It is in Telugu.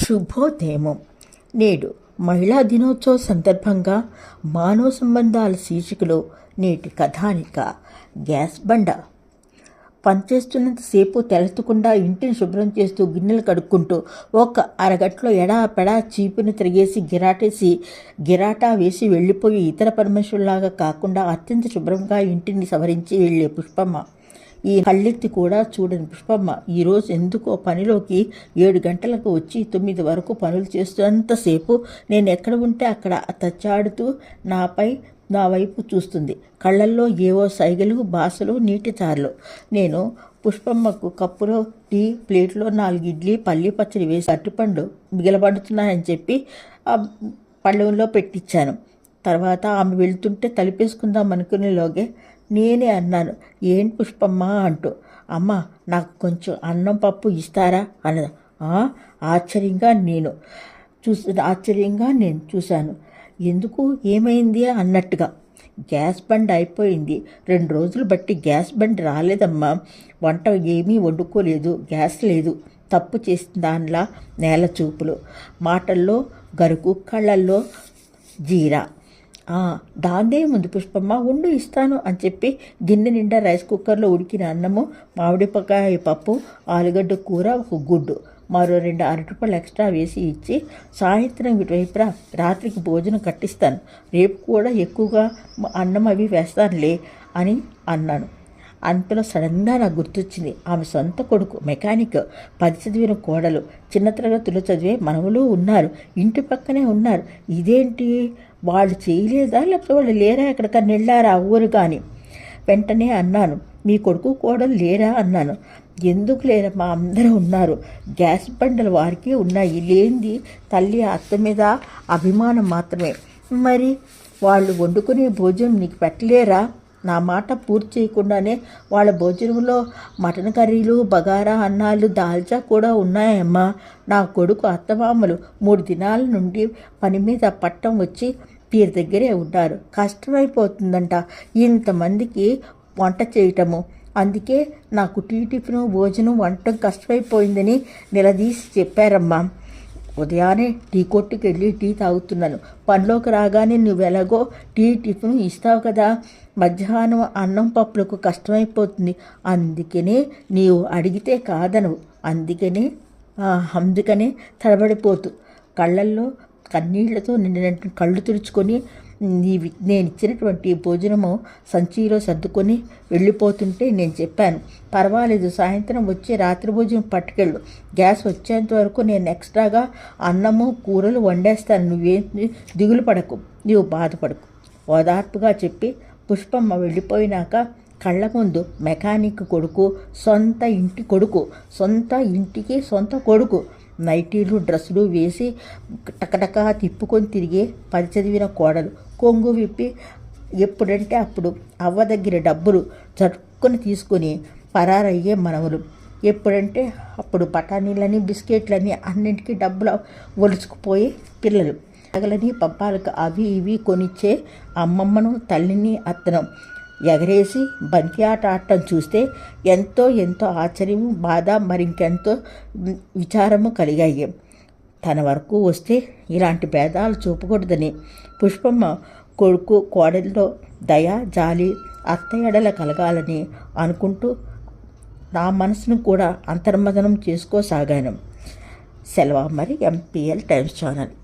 శుభోదయము. నేడు మహిళా దినోత్సవ సందర్భంగా మానవ సంబంధాల శీర్షికలో నేటి కథానిక గ్యాస్ బండ. పనిచేస్తున్నంతసేపు తెలెత్తకుండా ఇంటిని శుభ్రం చేస్తూ గిన్నెలు కడుక్కుంటూ ఒక అరగంటలో ఎడా పెడా చీపుని తిరిగేసి గిరాటేసి గిరాటా వేసి వెళ్ళిపోయి ఇతర పరమేశ్వరులాగా కాకుండా అత్యంత శుభ్రంగా ఇంటిని సవరించి వెళ్ళే పుష్పమ్మ. ఈ కళ్ళెత్తి కూడా చూడని పుష్పమ్మ. ఈరోజు ఎందుకో పనిలోకి ఏడు గంటలకు వచ్చి తొమ్మిది వరకు పనులు చేస్తున్నంతసేపు నేను ఎక్కడ ఉంటే అక్కడ తచ్చాడుతూ నాపై నా వైపు చూస్తుంది. కళ్ళల్లో ఏవో సైగలు బాసలు నీటి చారులు. నేను పుష్పమ్మకు కప్పులో టీ ప్లేట్లో నాలుగు ఇడ్లీ పల్లి పచ్చడి వేసి అరటిపండు మిగిలబడుతున్నాయని చెప్పి ఆ పళ్ళెంలో పెట్టించాను తర్వాత ఆమె వెళ్తుంటే తలిపేసుకుందాం అనుకునేలోగే నేనే అన్నాను. ఏం పుష్పమ్మ? అంటూ. అమ్మ నాకు కొంచెం అన్నం పప్పు ఇస్తారా? అన్నది. ఆశ్చర్యంగా నేను చూసి ఆశ్చర్యంగా నేను చూశాను. ఎందుకు? ఏమైంది? అన్నట్టుగా. గ్యాస్ బండి అయిపోయింది. రెండు రోజులు బట్టి గ్యాస్ బండి రాలేదమ్మా. వంట ఏమీ వండుకోలేదు. గ్యాస్ లేదు. తప్పు చేసిన దానిలా నేల చూపులు. మాటల్లో గరుకు కళ్ళల్లో జీరా. దాన్నే ముందు పుష్పమ్మ ఉండు ఇస్తాను అని చెప్పి గిన్నె నిండా రైస్ కుక్కర్లో ఉడికిన అన్నము మామిడిపకాయ పప్పు ఆలుగడ్డ కూర ఒక గుడ్డు. మరో రెండు అరటిపళ్ళు ఎక్స్ట్రా వేసి ఇచ్చి సాయంత్రం ఇటువైపురా రాత్రికి భోజనం కట్టిస్తాను. రేపు కూడా ఎక్కువగా అన్నం అవి వేస్తానులే అని అన్నాను. అంతలో సడన్గా నాకు గుర్తొచ్చింది. ఆమె సొంత కొడుకు మెకానిక్ పది చదివిన కోడలు. చిన్న తరగతిలో చదివే మనవలు ఉన్నారు. ఇంటి పక్కనే ఉన్నారు. ఇదేంటి? వాళ్ళు చేయలేదా? లేకపోతే వాళ్ళు లేరా? ఎక్కడికన్నా వెళ్ళారా? ఊరు కానీ వెంటనే అన్నాను. మీ కొడుకు కోడలు లేరా? అన్నాను. ఎందుకు లేరా మా అందరూ ఉన్నారు. గ్యాస్ బండలు వారికి ఉన్నాయి. లేనిది తల్లి అత్త మీద అభిమానం మాత్రమే. మరి వాళ్ళు వండుకునే భోజనం నీకు పెట్టలేరా? నా మాట పూర్తి చేయకుండానే వాళ్ళ భోజనంలో మటన్ కర్రీలు బగారా అన్నాలు దాల్చా కూడా ఉన్నాయమ్మా. నా కొడుకు అత్తమామలు మూడు దినాల నుండి పని మీద పట్టం వచ్చి వీరి దగ్గరే ఉన్నారు కష్టమైపోతుందంట ఇంతమందికి వంట చేయటము. అందుకే నాకు టీ టిఫిన్ భోజనం వంటం కష్టమైపోయిందని నిలదీసి చెప్పారమ్మా. ఉదయాన్నే టీ కొట్టుకు వెళ్ళి టీ తాగుతున్నాను. పనిలోకి రాగానే నువ్వు ఎలాగో టీ టిఫిన్ ఇస్తావు కదా. మధ్యాహ్నం అన్నం పప్పులకు కష్టమైపోతుంది. అందుకనే నీవు అడిగితే కాదను అందుకనే అందుకనే తడబడిపోతూ. కళ్ళల్లో కన్నీళ్ళతో నిండిన కళ్ళు తుడుచుకొని నీవి నేను ఇచ్చినటువంటి భోజనము సంచిలో సర్దుకొని వెళ్ళిపోతుంటే నేను చెప్పాను పర్వాలేదు సాయంత్రం వచ్చి రాత్రి భోజనం పట్టుకెళ్ళు. గ్యాస్ వచ్చేంత వరకు నేను ఎక్స్ట్రాగా అన్నము కూరలు వండేస్తాను. నువ్వేం దిగులు పడకు నువ్వు బాధపడకు. ఓదార్పుగా చెప్పి పుష్పమ్మ వెళ్ళిపోయినాక కళ్ళ ముందు మెకానిక్ కొడుకు సొంత ఇంటి కొడుకు సొంత ఇంటికి సొంత కొడుకు నైటీలు డ్రెస్సులు వేసి టకటకా తిప్పుకొని తిరిగే పది చదివిన కోడలు. కొంగు విప్పి ఎప్పుడంటే అప్పుడు అవ్వ దగ్గర డబ్బులు చట్టుకొని తీసుకొని పరారయ్యే మనవలు. ఎప్పుడంటే అప్పుడు బఠానీలని బిస్కెట్లని అన్నింటికీ డబ్బులు ఒలుచుకుపోయే పిల్లలు. పగలని పబ్బాలకు అవి ఇవి కొనిచ్చే అమ్మమ్మను తల్లిని అత్తనం ఎగరేసి బంతి ఆట ఆడటం చూస్తే ఎంతో ఎంతో ఆశ్చర్యము బాధ మరింకెంతో విచారము కలిగాయి. తన వరకు వస్తే ఇలాంటి భేదాలు చూపకూడదని పుష్పమ్మ కొడుకు కోడలిలో దయ జాలి అత్త ఎడల కలగాలని అనుకుంటూ నా మనసును కూడా అంతర్మదనం చేసుకోసాగాను. సెలవు మరి ఎంపీఎల్ టైమ్స్ ఛానల్.